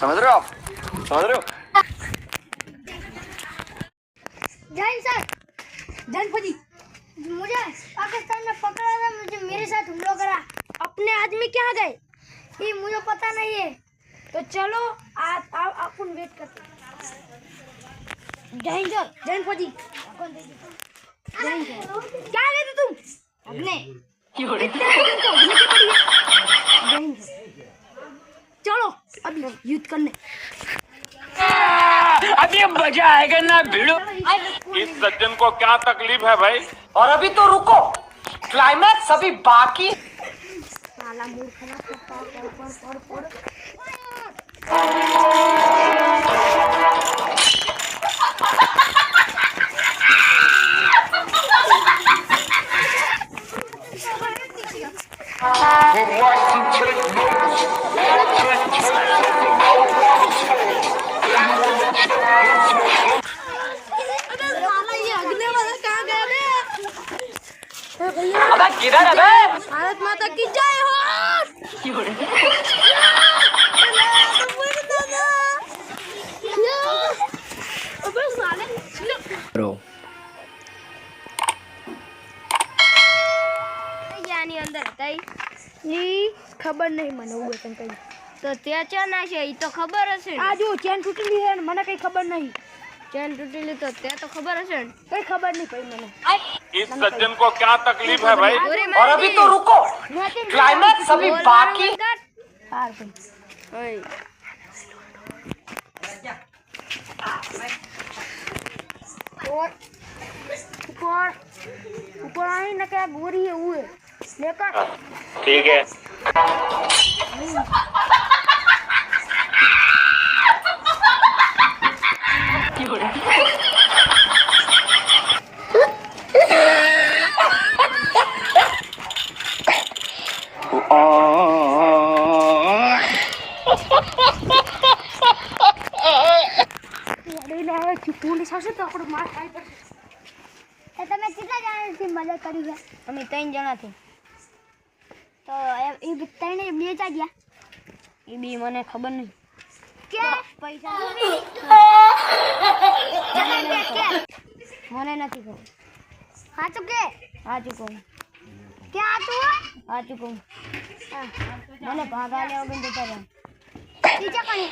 समझ रहे हो आप? समझ रहे हो? जैन सर जैन फौजी मुझे पाकिस्तान में पकड़ा था मुझे मेरे साथ हमला करा। अपने आदमी क्या गए? ये मुझे पता नहीं है। तो चलो आज आप अपन वेट करते हैं। जैन फौजी क्या गए थे तुम? अपने है। सर चलो अभी युद्ध करने। अभी मज़ा आएगा ना भिड़ो। इस सज्जन को क्या तकलीफ़ है भाई? और अभी तो रुको। क्लाइमैक्स अभी बाकी। भैया अबे किधर है बे भारत माता की जय हो अबे साले યાની અંદર હતા ઈ ખબર નહીં મને ઉગે તને કઈ તો ત્યાં ચા ના છે ઈ તો ખબર હશે આ જો ચેન તૂટેલી છે ને મને કઈ ખબર નહીં चैन टूटी ली तो ते तो खबर है चैन कोई खबर नहीं पाई मैंने। इस सज्जन को क्या तकलीफ़ है भाई? और अभी तो रुको। क्लाइमैक्स तो अभी बाकी। पार भाई और ऊपर ऊपर आई ना क्या बोरी है वो लेकर ठीक है। हम्म। પોલીસ આવશે તો આપણો માર ખાઈ પડશે તમે કેટલા જણાથી મદદ કરી છે અમે ત્રણ જણાથી તો એ- એ બી ત્રણે બે ચા ગયા એ બી મને ખબર નહીં કે પૈસા મને નથી ખબર હા તો કે હા ચૂકું ક્યાં હતું હા ચૂકું મને ભાગા લેવા બંધ જતા રહ્યા બીજા કોણ